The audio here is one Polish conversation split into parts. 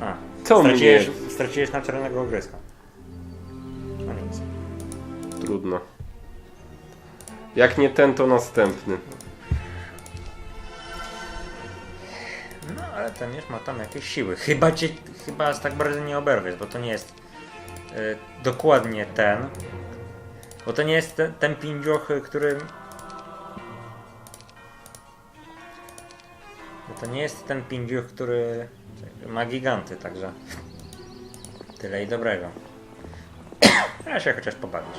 A, To straciłeś, mnie. straciłeś na czarnego ogryska. No nic. Trudno. Jak nie ten, to następny. No ale ten już ma tam jakieś siły. Chyba cię, chyba aż tak bardzo nie oberwiesz, bo to nie jest y, dokładnie ten. Bo to nie jest ten, ten pindzioch, który... Bo to nie jest ten pindzioch, który ma giganty, także... Tyle i dobrego. Ja się chociaż pobawisz.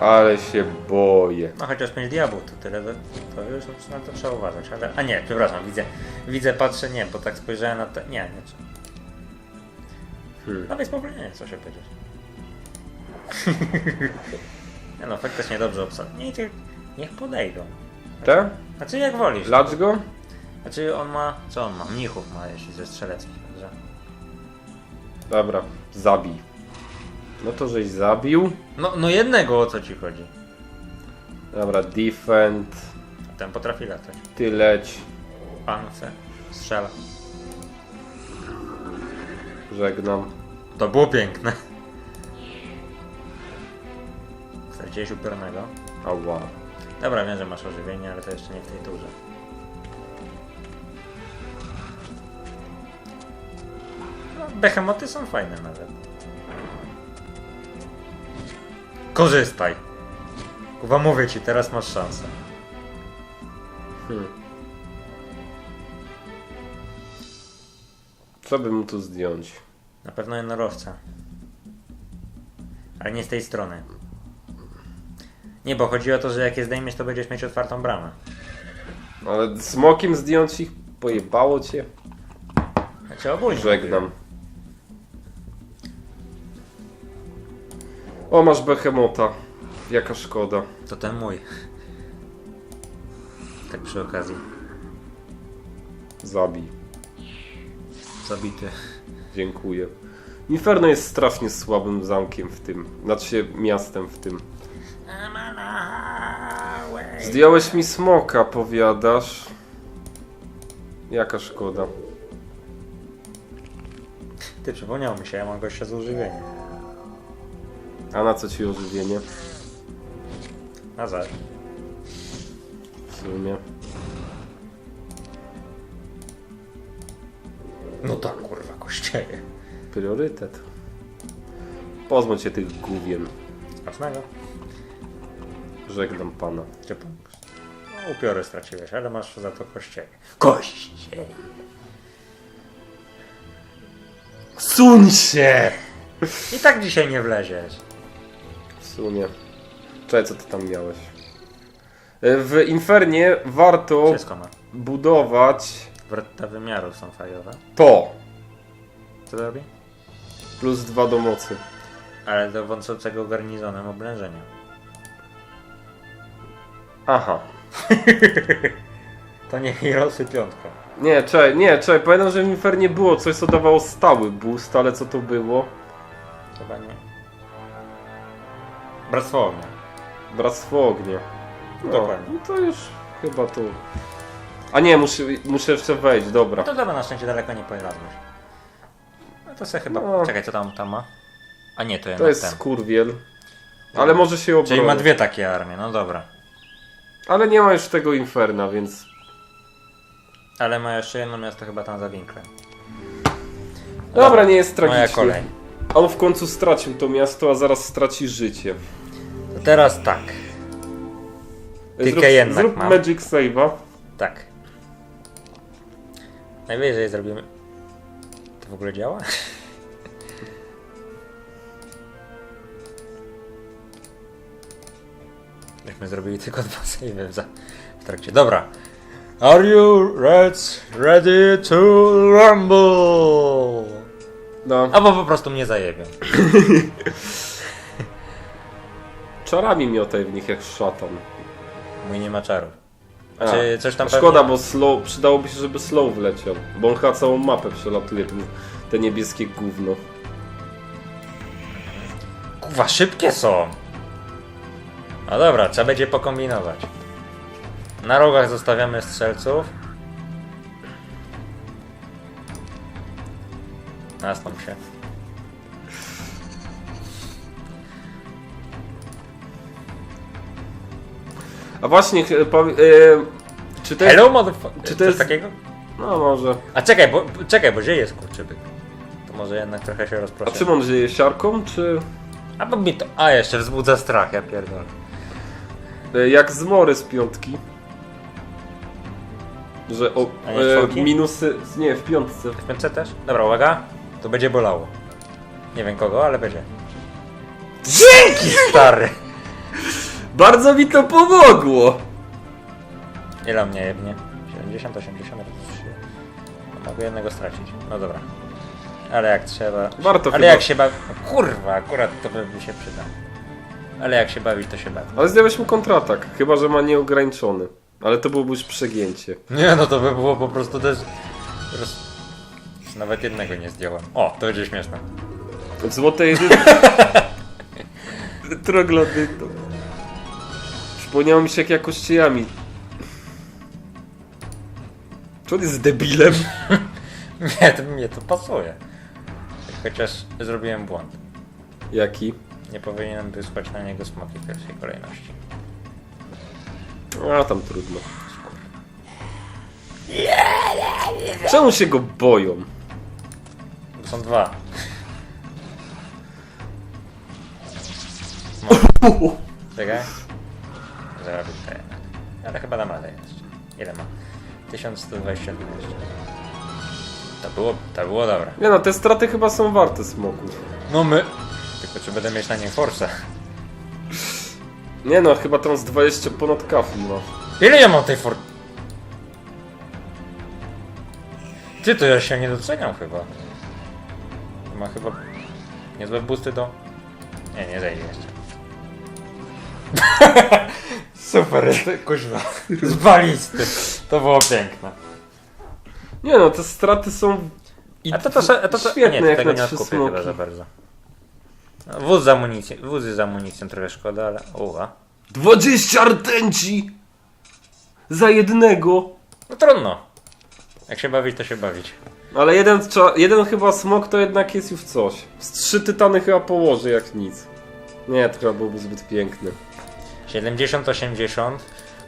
Ale się boję. No chociaż pięć diabłów, to tyle, to, to już na to trzeba uważać. Ale, a nie, przepraszam, widzę, widzę, patrzę, nie, bo tak spojrzałem na te, nie, nie trzeba. Hmm. No więc mówię, nie, co się powiedzieć. nie no, faktycznie dobrze obsadzony. Nie, niech podejdą. Te? Znaczy jak wolisz. Lacz go? Znaczy on ma, co on ma? Mnichów ma, jeśli ze strzeleckich, także. Dobra, zabij. No to żeś zabił. No, no jednego o co ci chodzi. Dobra, defend. Ten potrafi latać. Ty leć. Pan chce, strzela. Żegnam. To było piękne. Straciłeś upiornego. Ała. Dobra, wiem, że masz ożywienie, ale to jeszcze nie w tej turze. Behemoty są fajne nawet. Korzystaj. Kuba, mówię ci, teraz masz szansę. Hmm. Co by mu tu zdjąć? Na pewno jednorożca. Ale nie z tej strony. Nie, bo chodzi o to, że jak je zdejmiesz, to będziesz mieć otwartą bramę. Ale smokiem zdjąć ich? Pojebało cię? Znaczy ogólnie. Żegnam. O, masz behemota. Jaka szkoda. To ten mój. Tak przy okazji. Zabij. Zabity. Dziękuję. Inferno jest strasznie słabym zamkiem w tym. Znaczy miastem w tym. Zdjąłeś mi smoka, powiadasz. Jaka szkoda. Ty, przypomniał mi się, ja mam gościa z używieniem. A na co ci ożywienie? Na zaś. W sumie. No tak, kurwa, kościeje. Priorytet. Pozbądź się tych gówien. Smacznego. Żegnam pana. Pan? No, upiory straciłeś, ale masz za to kościeje. Kościeje! Suń się! I tak dzisiaj nie wleziesz. Sumie. Czekaj, co ty tam miałeś? E, W Infernie warto Wszystko ma. budować Wrota wymiarów są fajowe. to. Co to robi? Plus dwa do mocy. Ale do wącącego garnizonem oblężenia. Aha. To nie Heroesy piątka. Nie, czekaj, nie, czekaj, pamiętam, że w Infernie było coś, co dawało stały boost, ale co to było? Chyba nie. Bractwo ognia. Bractwo ognia. No, Dokładnie. No to już chyba tu. A nie, muszę, muszę jeszcze wejść, dobra. To dobra, na szczęście daleko nie pojechaliśmy. No to se chyba... No. Czekaj, co tam, tam ma? A nie, to To jest ten. skurwiel. Ale może się obronić. Czyli ma dwie takie armie, no dobra. Ale nie ma już tego Inferna, więc... Ale ma jeszcze jedno miasto chyba tam za winklem. Dobra, nie jest Moja tragicznie. kolej. On w końcu stracił to miasto, a zaraz straci życie. To teraz tak. Tylko zrób jednak zrób mam. Magic Save'a. Tak. Najwyżej zrobimy... To w ogóle działa? Jakśmy zrobili tylko dwa save za... w trakcie. Dobra. Are you reds ready to rumble? No, Albo po prostu mnie zajebią. czarami miotaj w nich jak szatan. Mój nie ma czarów. A, Znaczy, coś tam Szkoda, pewnie- bo slow, przydałoby się, żeby slow wleciał. Bo on chyba całą mapę przelatuje, te niebieskie gówno. Kurwa, szybkie są. No dobra, trzeba będzie pokombinować. Na rogach zostawiamy strzelców. Nastąp się. A właśnie, powie- e, czy to jest... Hello, motherfucker! czy to Coś jest- takiego? No może. A czekaj, bo, czekaj, bo gdzie jest kurczybyk? To może jednak trochę się A rozproszę. czym on żyje? Siarką, czy... A bo mi to... A, jeszcze wzbudza strach, ja pierdolę. E, Jak z Mory z piątki. Że o, A nie czwórki? minusy... Nie, w piątce. W piątce też? Dobra, uwaga. To będzie bolało. Nie wiem kogo, ale będzie. Dzięki, stary! Bardzo mi to pomogło! Ile mnie jebnie? 70, 80 razy 3. No, mogę jednego stracić. No dobra. Ale jak trzeba... Warto Ale chyba. jak się bawi... No, kurwa, akurat to by mi się przyda. Ale jak się bawić, to się bawi. Ale zdjąłeś mu kontratak, chyba że ma nieograniczony. Ale to byłoby już przegięcie. Nie, no to by było po prostu też... Roz... Nawet jednego nie zdjąłem. O, to będzie śmieszne. W złotej jedynce. Troglodyto. Przypomniało mi się jak ja kościejami. Czy on jest debilem? Nie, to mnie to pasuje. Chociaż zrobiłem błąd. Jaki? Nie powinienem wysłać na niego smoki w pierwszej kolejności. A tam trudno. Czemu się go boją? Są dwa. Czekaj. Zrobię jednak. Ale chyba dam radę jeszcze. Ile ma? 1122 jeszcze. To było, to było dobre. Nie no, te straty chyba są warte smoków. No my... Tylko czy będę mieć na nie force? Nie no, chyba tam z 20 ponad kafli ma. Ile ja mam tej for... Ty, to ja się nie doceniam chyba. Ma chyba niezłe boosty do... Nie, nie zejdzie jeszcze. Super, kuźwa. Zwalisty. To było piękne. Nie no, te straty są... i- A to to, to, to, to świetne nie, jak tego na nie odkupię chyba za bardzo. No, Wóz z amunicją, wózy z amunicją trochę szkoda, ale uwa. 20 rtęci! Za jednego! No trudno. Jak się bawić, to się bawić. Ale jeden, jeden chyba smok to jednak jest już coś. Z trzy tytany chyba położy jak nic. Nie, to chyba byłby zbyt piękny. 70-80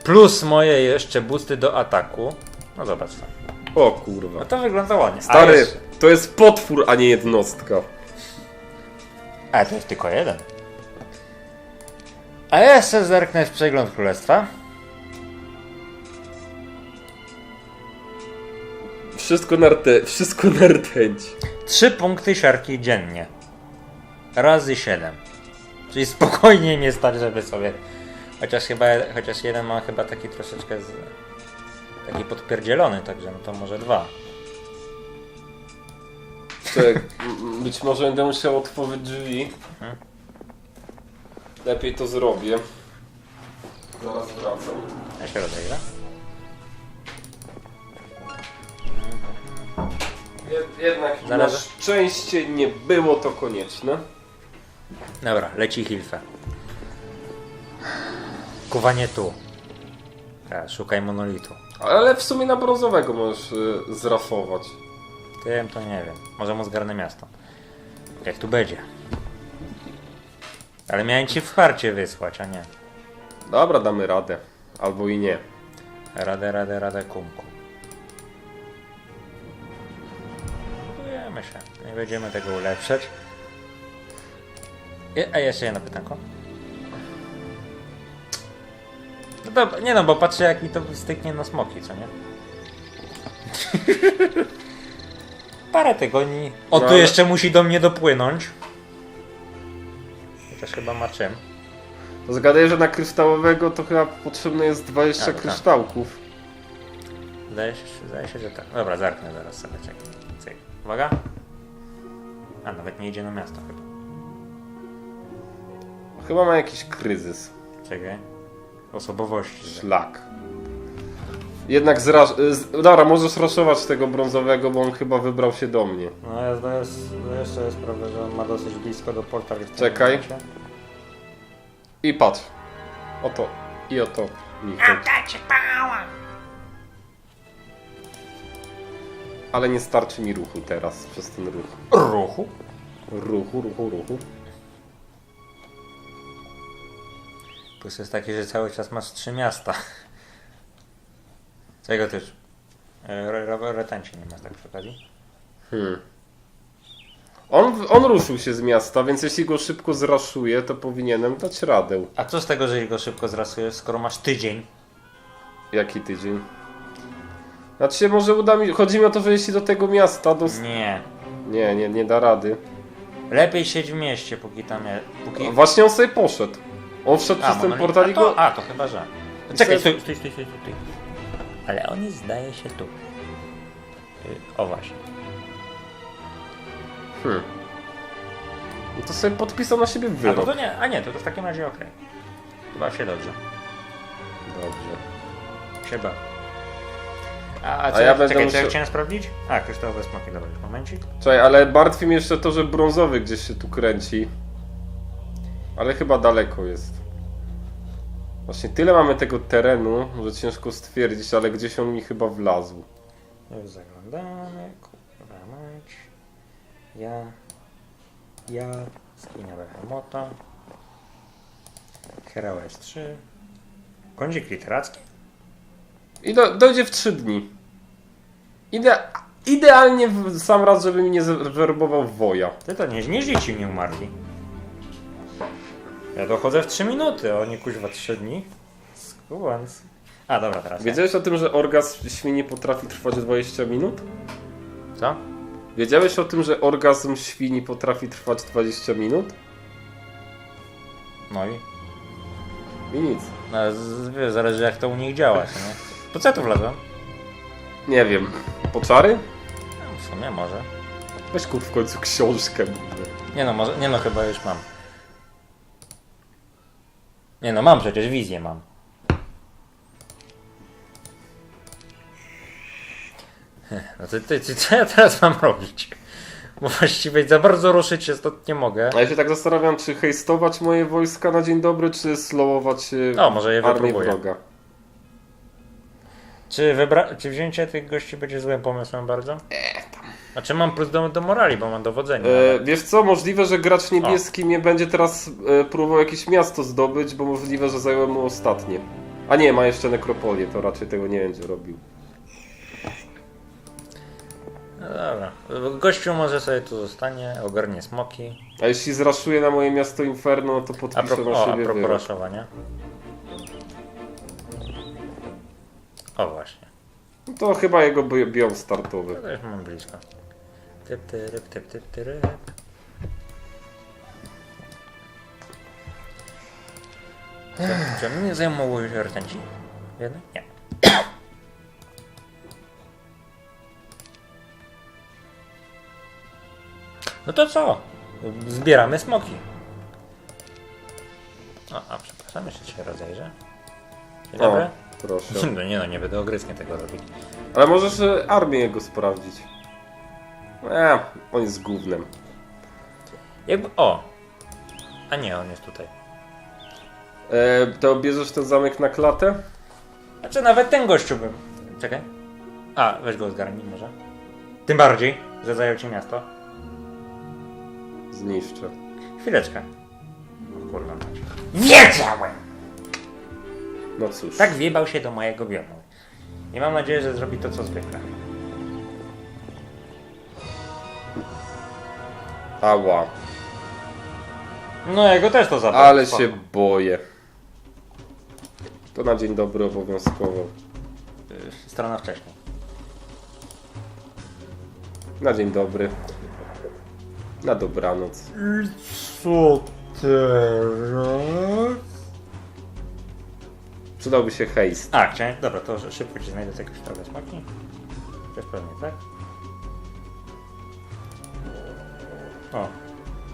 plus moje jeszcze boosty do ataku. No zobacz tam. O kurwa. No to wygląda ładnie. Stary, jeszcze, to jest potwór, a nie jednostka. a to jest tylko jeden. A ja jeszcze zerknę w przegląd królestwa. Wszystko na, wszystko na rtęć. Trzy punkty siarki dziennie. Razy 7. Czyli spokojnie mnie stać, żeby sobie. Chociaż chyba, chociaż jeden ma chyba taki troszeczkę z, taki podpierdzielony, także no to może dwa. Czek, być może będę musiał otworzyć drzwi. Lepiej to zrobię. Zaraz wracam. Ja się rozejrzę. Jed- Jednak na Zależy. szczęście nie było to konieczne. Dobra, leci Hilfe. Kuwanie tu. Teraz szukaj monolitu. Ale w sumie na brązowego możesz y, zrafować. Tym to nie wiem. Może mu zgarnę miasto. Jak tu będzie. Ale miałem ci w harcie wysłać, a nie. Dobra, damy radę. Albo i nie. Radę, radę, radę, kumku. Się. Nie będziemy tego ulepszać. Je- A jeszcze jedno pytanko. No dobra, nie no, bo patrzę jak mi to styknie na smoki, co nie? Parę tygodni. O, tu jeszcze musi do mnie dopłynąć. Chociaż chyba ma czym. Zgaduję, że na kryształowego to chyba potrzebne jest 20 A, no tak. kryształków. Zdaje się, zdaje się, że tak. Dobra, zerknę zaraz sobie, czekaj. Uwaga. A, nawet nie idzie na miasto chyba. Chyba ma jakiś kryzys. Czekaj. Osobowości. Szlak. Jednak zraż... Z... Dobra, możesz raszować tego brązowego, bo on chyba wybrał się do mnie. No ja zdaję, zdaję sobie sprawę, że on ma dosyć blisko do porta. w tym Czekaj. momencie. I patrz. Oto. I oto. Mi chodzi. Ale nie starczy mi ruchu teraz przez ten ruch. Ruchu. Ruchu, ruchu, ruchu. Plus jest taki, że cały czas masz trzy miasta. Czego też? E, Retencie nie masz tak przy okazji? Hmm. On, on ruszył się z miasta, więc jeśli go szybko zraszuję, to powinienem dać radę. A co z tego, że go szybko zrasujesz, skoro masz tydzień? Jaki tydzień? Znaczy się może uda mi... Chodzi mi o to, że jeśli do tego miasta dos... Nie. Nie, nie, nie da rady. Lepiej siedź w mieście, póki tam jest. Póki... Właśnie on sobie poszedł. On wszedł przez ten no nie- portal i a to, go... A, to chyba, że. Czekaj, sobie- stój, stój, stój, stój, stój. Ale on jest, zdaje się, tu. Y, O właśnie. Hmm. No to sobie podpisał na siebie A, no wyrok. to nie, a nie, to, to w takim razie okej. Chyba się dobrze. Dobrze. Się baw. A, a co, ja ja, będę czekaj, co ja musiał- chciałem sprawdzić? A, kryształowe smoki, dobra, już momencik. Czekaj, ale martwi mnie jeszcze to, że brązowy gdzieś się tu kręci. Ale chyba daleko jest. Właśnie tyle mamy tego terenu, że ciężko stwierdzić, ale gdzieś on mi chyba wlazł. Już zaglądamy, kurwa mać. Ja, ja, skinia Behemota. Herał S3. Kądzik literacki. I do, dojdzie w 3 dni. Ide, idealnie w sam raz, żeby mi nie zwerbował woja. Ty to nie, nie dzieci mnie umarli. Ja dochodzę w 3 minuty, a oni kuźwa 3 dni. Skubans. A dobra, teraz. Wiedziałeś o tym, że orgazm świni potrafi trwać 20 minut? Co? Wiedziałeś o tym, że orgazm świni potrafi trwać 20 minut? No i. I nic. No, z, wiesz, zależy jak to u nich działa, nie? Po co ja tu wlazłem? Nie wiem. Poczary? No, w sumie może. Weź kup w końcu książkę. Nie no, może, nie no, chyba już mam. Nie no, mam przecież, wizję mam. No to, to, to, co ja teraz mam robić? Bo właściwie za bardzo ruszyć się stąd nie mogę. A ja się tak zastanawiam, czy hejstować moje wojska na dzień dobry, czy slowować No, może je armię wroga. Czy, wybra- czy wzięcie tych gości będzie złym pomysłem bardzo? Znaczy mam plus do, do morali, bo mam dowodzenie. E, ale- wiesz co, możliwe, że gracz niebieski nie będzie teraz e, próbował jakieś miasto zdobyć, bo możliwe, że zająłem mu ostatnie. A nie, ma jeszcze nekropolię, to raczej tego nie będzie robił. No dobra. Gościu może sobie tu zostanie, ogarnie smoki. A jeśli zraszuje na moje miasto Inferno, no to A podpiszę na o, a siebie propos wyrok. raszowania. O właśnie. No to chyba jego bi- biom startowy. To już mam blisko. Typ, tyryp, typ, typ, tyryp. Co, czy mnie zajmowało już rtęci? Jeden? Nie. No to co? Zbieramy smoki. O, a przepraszam, jeszcze się rozejrzę. Dzień dobry. Proszę. No nie no, nie będę ogryskiem tego robić. Ale możesz e, armię jego sprawdzić. Eee, on jest gównem. Jakby, o! A nie, on jest tutaj. E, to bierzesz ten zamek na klatę? Znaczy nawet ten gościu bym. Czekaj. A, weź go zgarnij może. Tym bardziej, że zajął ci miasto. Zniszczę. Chwileczkę. Kurwa mać. Wiedziałem! No cóż. Tak wjebał się do mojego biomu. I mam nadzieję, że zrobi to co zwykle. Ała. No jego też to zabrał. Ale Spoko. się boję. To na dzień dobry obowiązkowo. Y, Strona wcześniej. Na dzień dobry. Na dobranoc. Co teraz? Przydałby się hejst. A, chciałem. Dobra, to szybko ci znajdę jakieś trochę smaki. Też pewnie, tak? O.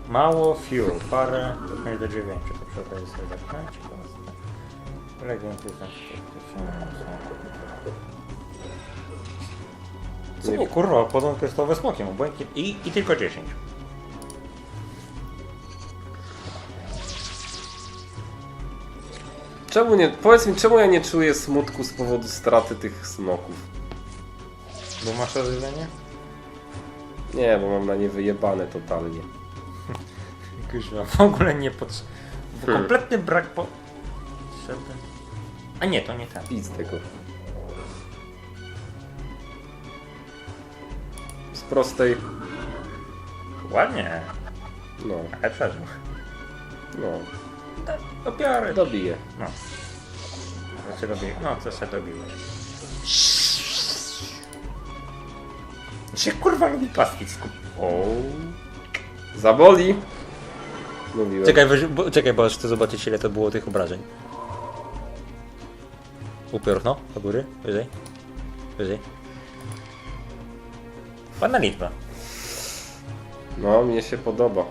Mało fuel, parę, to do 9, to okazji sobie zakręci. Legend jest Co Nie- nie kurwa, podą kryształowe smokiem, obłękit i, i tylko 10. Czemu nie, powiedz mi, czemu ja nie czuję smutku z powodu straty tych smoków? Bo masz ożywienie? Nie, bo mam na nie wyjebane totalnie. Kurwa, w ogóle nie potrzeba. Hmm. Kompletny brak po... Potrzeby. A nie, to nie ten. Idź z tego. Z prostej. Ładnie, No, ale przeżył. no. Opiary. Dobiję. No. Co się robi? No, co się dobiłeś? Się kurwa lubi paski skup. O. Zaboli! Mówiłem. Czekaj, weź, bo, czekaj, bo aż chcę zobaczyć ile to było tych obrażeń. Upiór, no, do góry, wyżej, wyżej. Ładna liczba. No, mnie się podoba.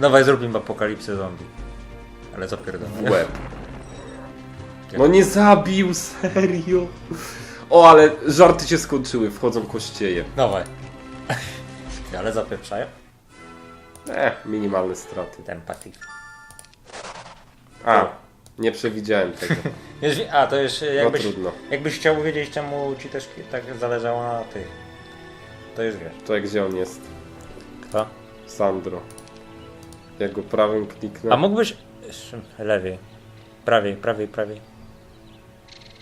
Dawaj, zrobimy apokalipsę zombie. Ale co pierdolę? W łeb. No nie zabił, serio. O, ale żarty się skończyły, wchodzą kościeje. Dawaj. Ale zapieprzają? Eh, minimalne straty. Ten patik. A, nie przewidziałem tego. A, to już No jakbyś, trudno. jakbyś chciał wiedzieć czemu ci też tak zależało na tych. To już wiesz. To gdzie on jest? Kto? Sandro. Jak go prawym kliknę. A mógłbyś... Lewiej. Prawiej, prawiej, prawiej.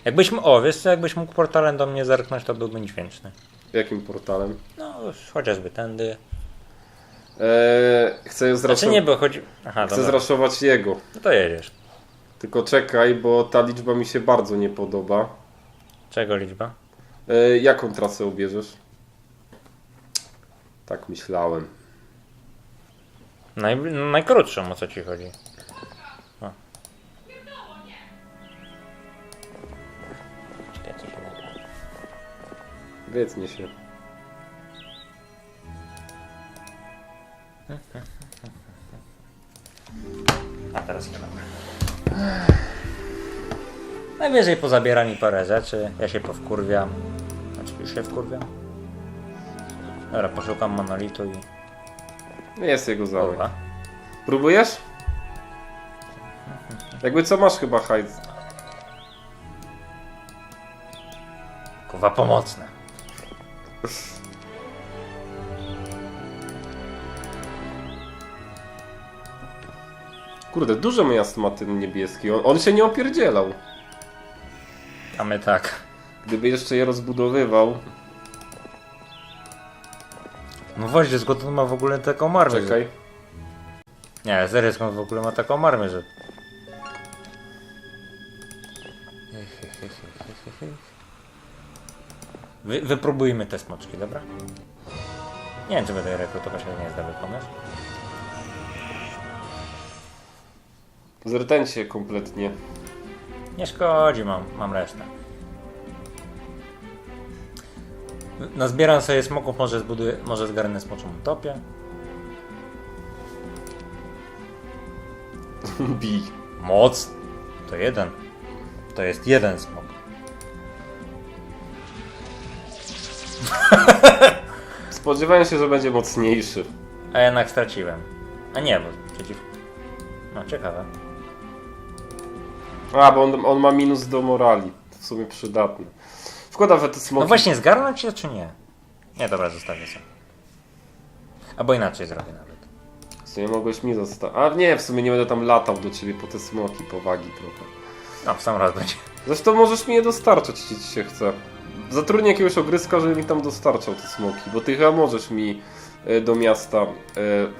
Jakbyś... O, wiesz co, jakbyś mógł portalem do mnie zerknąć, to byłbym dźwięczny. Jakim portalem? No, chociażby tędy. Eee, chcę Znaczy zraszować. nie, bo chodzi... Aha, Chcę dobra. zraszować jego. No to jedziesz. Tylko czekaj, bo ta liczba mi się bardzo nie podoba. Czego liczba? Eee, jaką trasę ubierzesz? Tak myślałem. Naj... Najkrótszą, o co ci chodzi. O. Czekaj, co się nagra. Wytnie się. A teraz nie dobra. Najwyżej pozabiera mi parę rzeczy, ja się powkurwiam. Znaczy już się wkurwiam. Dobra, poszukam monolitu i... Jest jego zamek. Kurwa. Próbujesz? Jakby co masz chyba hajs. Kurwa pomocne. Kurde, dużo miast ma ten niebieski. On, on się nie opierdzielał. A my tak. Gdyby jeszcze je rozbudowywał. No właśnie, skąd on ma w ogóle taką armię? Czekaj. Nie, serio, skąd w ogóle ma taką armię, że... Wy, wypróbujmy te smoczki, dobra? Nie wiem, czy będę rekrutować, ale nie jest dobry pomysł. Zrtencie kompletnie. Nie szkodzi, mam, mam resztę. Nazbieram sobie smoków, może zbuduję, może zgarnę smoczą utopię. Bij. Moc! To jeden. To jest jeden smok. Spodziewałem się, że będzie mocniejszy. A jednak straciłem. A nie, bo przeciw... No, ciekawe. A, bo on, on ma minus do morali. To w sumie przydatne. Szkoda, że te smoki... No właśnie, zgarnąć się czy nie? Nie, dobra, zostawię sobie. Albo inaczej zrobię nawet. W sumie mogłeś mi zostać. A nie, w sumie nie będę tam latał do ciebie po te smoki, powagi trochę. No, w sam raz będzie. Zresztą możesz mi je dostarczać, jeśli ci się chce. Zatrudnię jakiegoś ogryska, żeby mi tam dostarczał te smoki, bo ty chyba możesz mi e, do miasta e,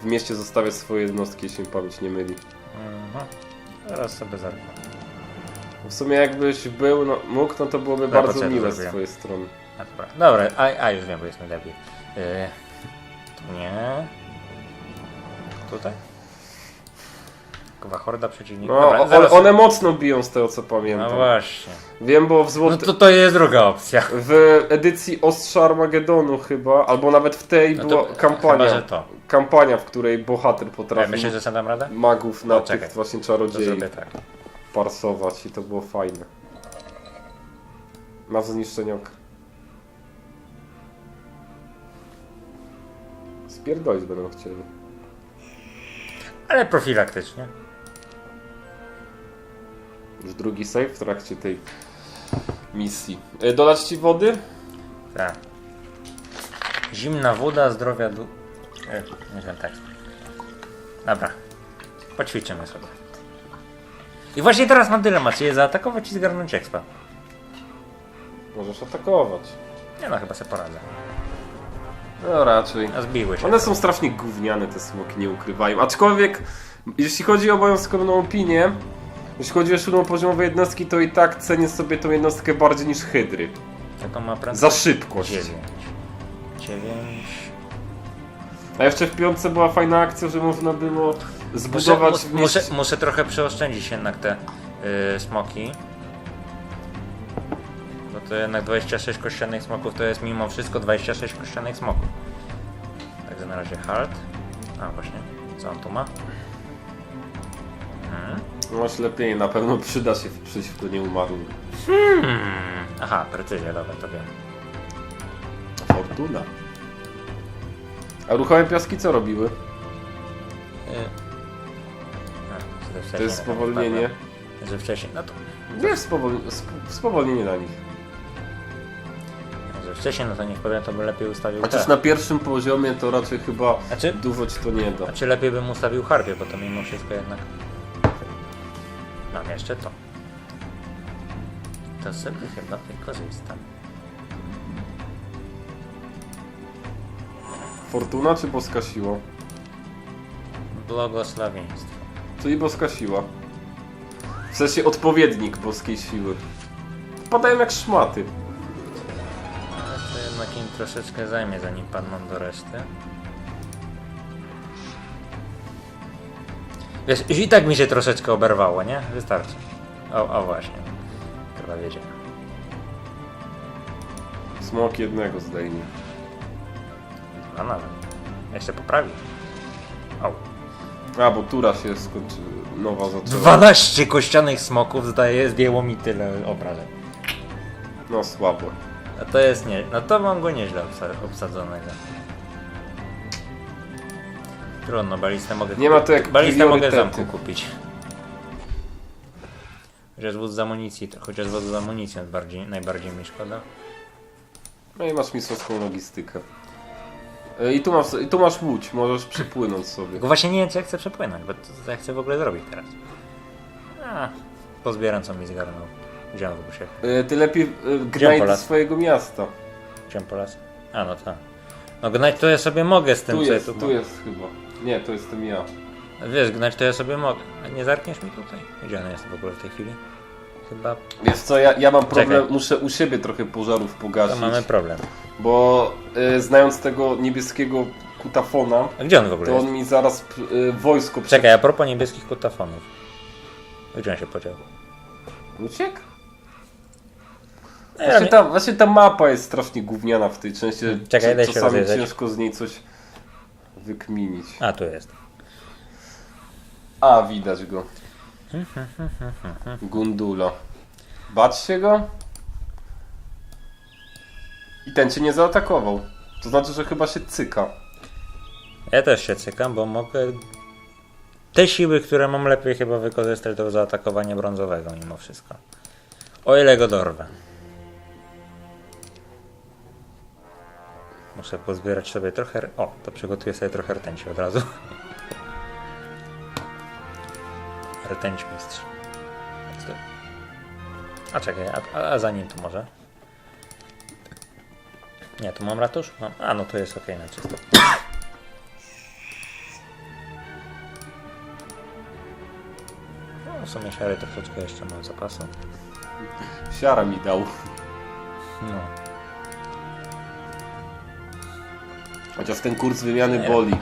w mieście zostawiać swoje jednostki, jeśli mi pamięć nie myli. Mhm. Teraz sobie zerknę. W sumie jakbyś był, no, mógł, no to byłoby Dobra, bardzo miłe z twojej strony. Dobra, dobra a, a już wiem, bo jest najlepiej. Yy, tu nie. Tutaj? Kurwa, horda przeciwników. No, Dobra, o- zaraz- one mocno biją z tego co No pamiętam. właśnie. Wiem, bo w No złoty... to to jest druga opcja. W edycji Ostrza Armagedonu chyba, albo nawet w tej No to była kampania. Chyba, że to. Kampania, w której bohater Ja potrafił myślę, że sobie dam radę? magów na No, tych czekaj. właśnie To czarodziei zrobię tak. Parsować i to było fajne. Ma zniszczenie ok. Spierdolić będą chcieli. Ale profilaktycznie. Już drugi save w trakcie tej misji. E, dodać ci wody? Tak. Zimna woda, zdrowia du... E, nie wiem tekst. Dobra. Poćwiczymy sobie. I właśnie teraz mam dylemat, czy je zaatakować, czy zgarnąć expa. Możesz atakować. Nie no, chyba sobie poradzę. No raczej. A zbiły się. One są strasznie gówniane, te smoki, nie ukrywają. Aczkolwiek, jeśli chodzi o obowiązkową opinię, jeśli chodzi o siódmopoziomowe jednostki, to i tak cenię sobie tą jednostkę bardziej niż hydry. Taką ma prędkość? Za szybkość. 9. 9. A jeszcze w piątce była fajna akcja, że można było zbudować muszę, mieście... muszę trochę przeoszczędzić jednak te y, smoki. Bo to jednak 26 kościanych smoków to jest mimo wszystko 26 kościanych smoków. Także na razie halt. A właśnie, co on tu ma? Hmm. Masz lepiej, na pewno przyda się w to nieumarłych. Hmm. Aha, precyzja, dobra, to wiem. Fortuna. A ruchome piaski co robiły? Y, To wcześniej jest spowolnienie. Że wcześniej, no to, Nie, spowol... sp- spowolnienie na nich. że wcześniej, no to niech powiem, to by lepiej ustawił Chociaż te. na pierwszym poziomie to raczej chyba Znaczy, dużo ci to nie da. Znaczy lepiej bym ustawił harpie, bo to mimo wszystko jednak... Mam jeszcze to. To sobie chyba wykorzystam. Fortuna czy boska siła? Błogosławieństwo. Czyli boska siła. W sensie odpowiednik boskiej siły. Padają jak szmaty. Ale to jednak im troszeczkę zajmie zanim padną do reszty. Wiesz, i tak mi się troszeczkę oberwało, nie? Wystarczy. O, o właśnie. Chyba wiedziałem. Smok jednego zdejmie. No nawet. Jeszcze poprawi. O. A, bo tura się skończy... nowa zaczęła. 12 kościanych smoków zdaje, zdjęło mi tyle obrażeń. No słabo. A to jest nie. No to mam go nieźle obsa- obsadzonego. Trudno, balistę mogę Nie ma to jak Balistę mogę priorytety. zamku kupić. Chociaż wóz z amunicji, to chociaż wóz z amunicją bardziej, najbardziej mi szkoda. No i masz mistrzowską logistykę. E, I tu masz, i tu masz łódź, możesz przepłynąć sobie. Tylko właśnie nie wiem, czy ja chcę przepłynąć, bo to, co ja chcę w ogóle zrobić teraz. A, pozbieram co mi zgarnął. Gdzie on w ogóle się... E, Ty lepiej e, gnaj do Polas? swojego miasta. On po las? A, no tak. No gnać to ja sobie mogę z tym, Tu co ja jest, tu tu mam. jest chyba. Nie, to jestem ja. Wiesz, gnać to ja sobie mogę. A Nie zerkniesz mi tutaj? Gdzie on jest w ogóle w tej chwili? Chyba Wiesz co, ja, ja mam problem, Czekaj. muszę u siebie trochę pożarów to pogasić. mamy problem. Bo e, znając tego niebieskiego kutafona, A gdzie on w ogóle to jest? on mi zaraz e, wojsko prze- Czekaj, a propos niebieskich kutafonów. Gdzie on się podział? Uciekł? Ja Właśnie nie- ta, właśnie ta mapa jest strasznie gówniana w tej części. Czekaj, Cze- daj się Czasami rozejrzeć. ciężko z niej coś wykminić. A, tu jest. A, widać go. Gundula. Bać się go? I ten cię nie zaatakował. To znaczy, że chyba się cyka. Ja też się cykam, bo mogę... Te siły, które mam lepiej chyba wykorzystać do zaatakowania brązowego mimo wszystko. O ile go dorwę. Muszę pozbierać sobie trochę... O, to przygotuję sobie trochę rtęci od razu. Rtęć mistrz. A czekaj, a, a, a za nim tu może? Nie, tu mam ratusz? Mam. A, no to jest ok na czysto. No, w sumie siary troszeczkę jeszcze mam zapasu. Siara mi dał. No. Chociaż ten kurs wymiany Nie. boli.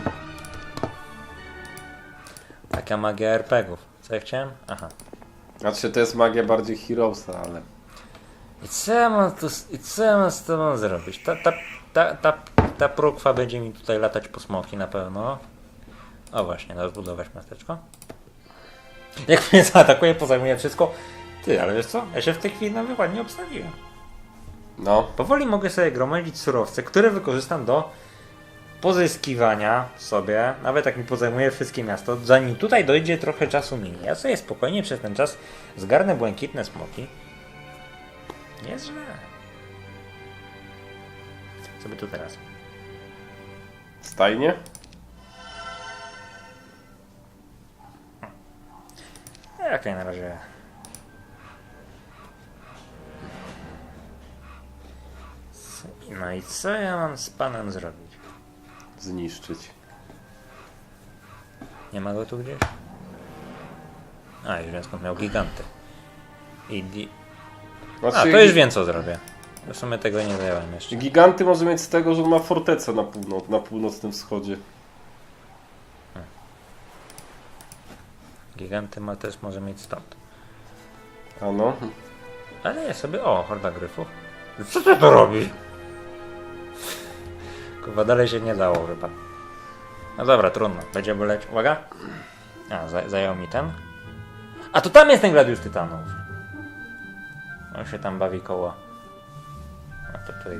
Taka magia RPGów. Co ja chciałem? Aha. Znaczy, to jest magia bardziej Heroesa, ale... I co ja mam, tu, i co ja mam z tobą zrobić? Ta, ta, ta, ta, ta prukwa będzie mi tutaj latać po smoki na pewno. O właśnie, da zbudować miasteczko. Jak mnie zaatakuje, pozajmuje wszystko. Ty, ale wiesz co? Ja się w tej chwili nawet ładnie obstawiłem. No. Powoli mogę sobie gromadzić surowce, które wykorzystam do pozyskiwania sobie, nawet jak mi pozajmuje wszystkie miasto, zanim tutaj dojdzie trochę czasu minie. Ja sobie spokojnie przez ten czas zgarnę błękitne smoki. Nie jest źle. Co by tu teraz? Stajnie? Okej, na razie. No i co ja mam z panem zrobić? Zniszczyć. Nie ma go tu gdzieś? A, już wiem skąd miał giganty. I di... A, Znaczy, to już wiem co zrobię. W sumie tego nie zająłem jeszcze. Giganty może mieć z tego, że on ma fortecę na, północ, na północnym wschodzie. Giganty ma też może mieć stąd. A no. Ale ja sobie... O, horda gryfów. Co ty to robi? Kurwa, dalej się nie dało chyba. No dobra, trudno. Będzie boleć. Uwaga. A, za, zajął mi ten. A to tam jest ten gladiusz tytanów. On się tam bawi koło. A to tutaj